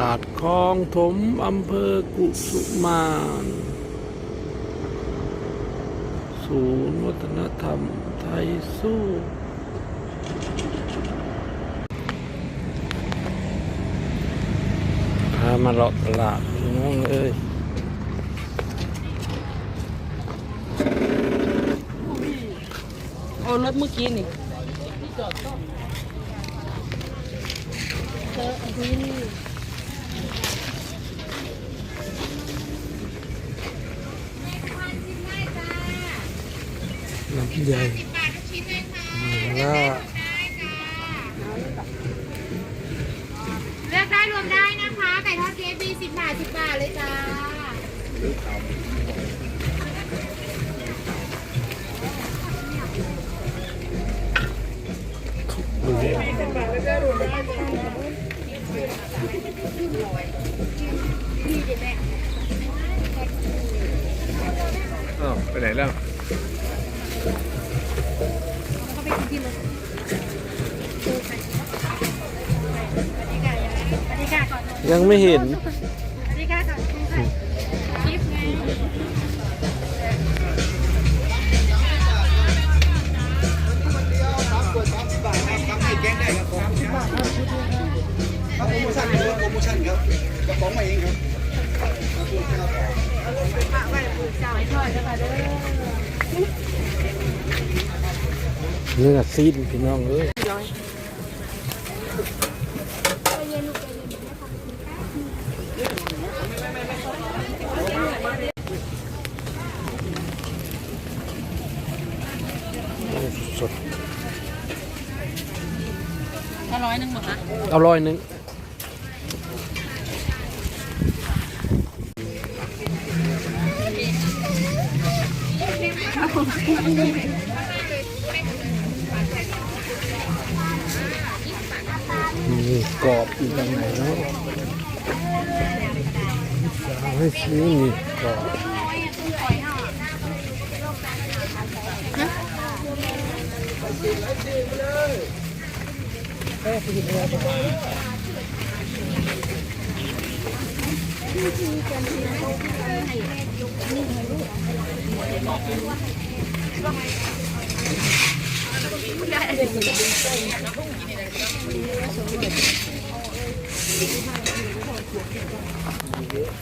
ลาดคลองถมอำเภอกุสุมานศูนย์วัฒนธรรมไทยสู้พามาเลาะตลาดพี่น้องเอ้ยเอารถเมื่อกี้นี่น้ำใหญ่มาล่าเลือกได้รวมได้นะ อ้าวไปไหนแล้วยังไม่เห็นโปรโมชั่นครับโปรโมชั่นครับกระป๋องมาเองครับ เนื้อซีนพี่น้องเอ้ยโอ้สดถ้าร้อยหนึ่งหมดนะเอาร้อยหนึ่ง นี่กรอบอยู่ตรงไหนเนาะสาวให้ซื้อนี่กรอบ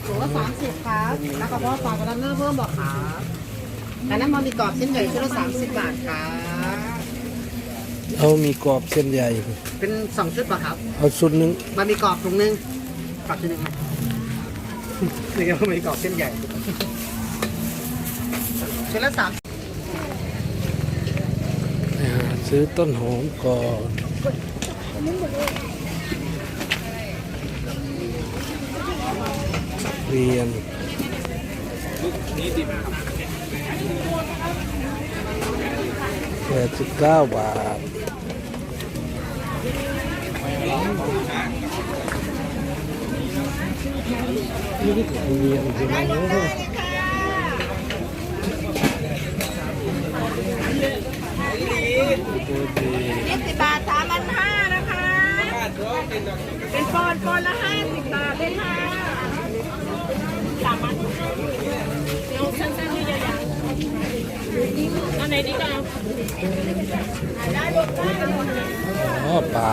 ถุงละสามสิบครับแล้วก็พอฝากกับรันเนอร์เพิ่มบอกครับอันนั้นมันมีกรอบเส้นใหญ่ชุดละสามสิบบาทครับเอามีกรอบเส้นใหญ่ เป็นสองชุดป่ะครับ เอาชุดหนึง มันมีกรอบถุงหนึงกรอบชุดหนึงไหม นี่ก็มีกรอบเส้นใหญ่ชุดละสามซื้อต้นหอมก่อนเรียนแปดสิบเก้าบาท เรียนใช่ไหมเนอะยี่สิบบาทสามพันห้านะคะ เป็นปอนปอนละห้าสิบบาทเลยค่ะสามพันเดี๋ยวสั้นๆนี่เดียวอย่างอันไหนดีกันได้รวมได้หมดอ๋อปลา